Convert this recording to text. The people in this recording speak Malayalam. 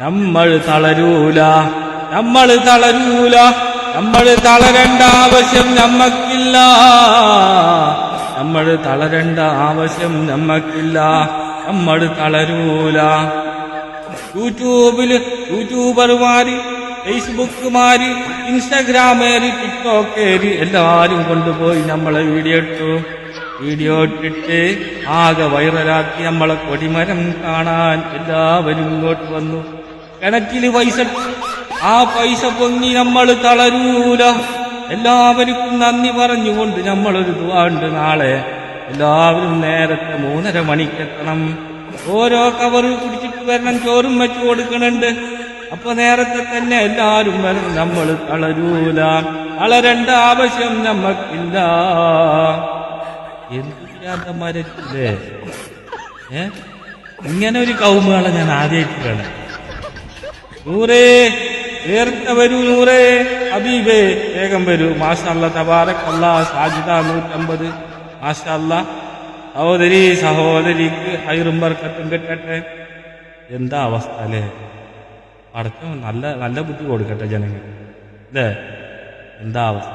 നമ്മൾ തളരൂല. നമ്മൾ തളരൂല. നമ്മൾ തളരേണ്ട ആവശ്യം നമ്മക്കില്ല. നമ്മൾ തളരേണ്ട ആവശ്യം നമ്മക്കില്ല. നമ്മൾ തളരൂല. യൂട്യൂബിൽ യൂട്യൂബർമാര് ഫേസ്ബുക്കുമാര് ഇൻസ്റ്റഗ്രാമേര് ടിക്ടോക്കേര് എല്ലാവരും കൊണ്ടുപോയി നമ്മളെ വീഡിയോ ഇട്ടു. വീഡിയോ ഇട്ടിട്ട് ആകെ വൈറലാക്കി നമ്മളെ കൊടിമരം കാണാൻ എല്ലാവരും ഇങ്ങോട്ട് വന്നു. കിണറ്റിൽ പൈസ ആ പൈസ പൊങ്ങി നമ്മൾ തളരൂല. എല്ലാവർക്കും നന്ദി പറഞ്ഞുകൊണ്ട് നമ്മളൊരു ദുവാണ്ട് നാളെ എല്ലാവരും നേരത്തെ മൂന്നര മണിക്കെത്തണം ഓരോ കവറ് കുടിച്ചിട്ട് വരണം ചോറും വെച്ച് കൊടുക്കണുണ്ട്. അപ്പൊ നേരത്തെ തന്നെ എല്ലാവരും വരണം. നമ്മൾ തളരൂല. തളരേണ്ട ആവശ്യം നമ്മക്കില്ല. എന്ത് മരത്തില്ലേ ഏ? ഇങ്ങനെ ഒരു കൗമുകളെ ഞാൻ ആദ്യമായിട്ടാണ് നൂറേ നേരത്തെ വരൂ നൂറേ ഹബീബേ വേഗം വരൂ. മാഷല്ല തബാറക്കല്ല സാജിദ നൂറ്റമ്പത്. മാഷല്ല സഹോദരി സഹോദരിക്ക് ഹൈറും വർക്കത്തും കിട്ടട്ടെ. എന്താ അവസ്ഥ അല്ലേ? പടച്ചോ നല്ല നല്ല ബുദ്ധി കൊടുക്കട്ടെ ജനങ്ങൾ. അല്ലേ? എന്താ അവസ്ഥ?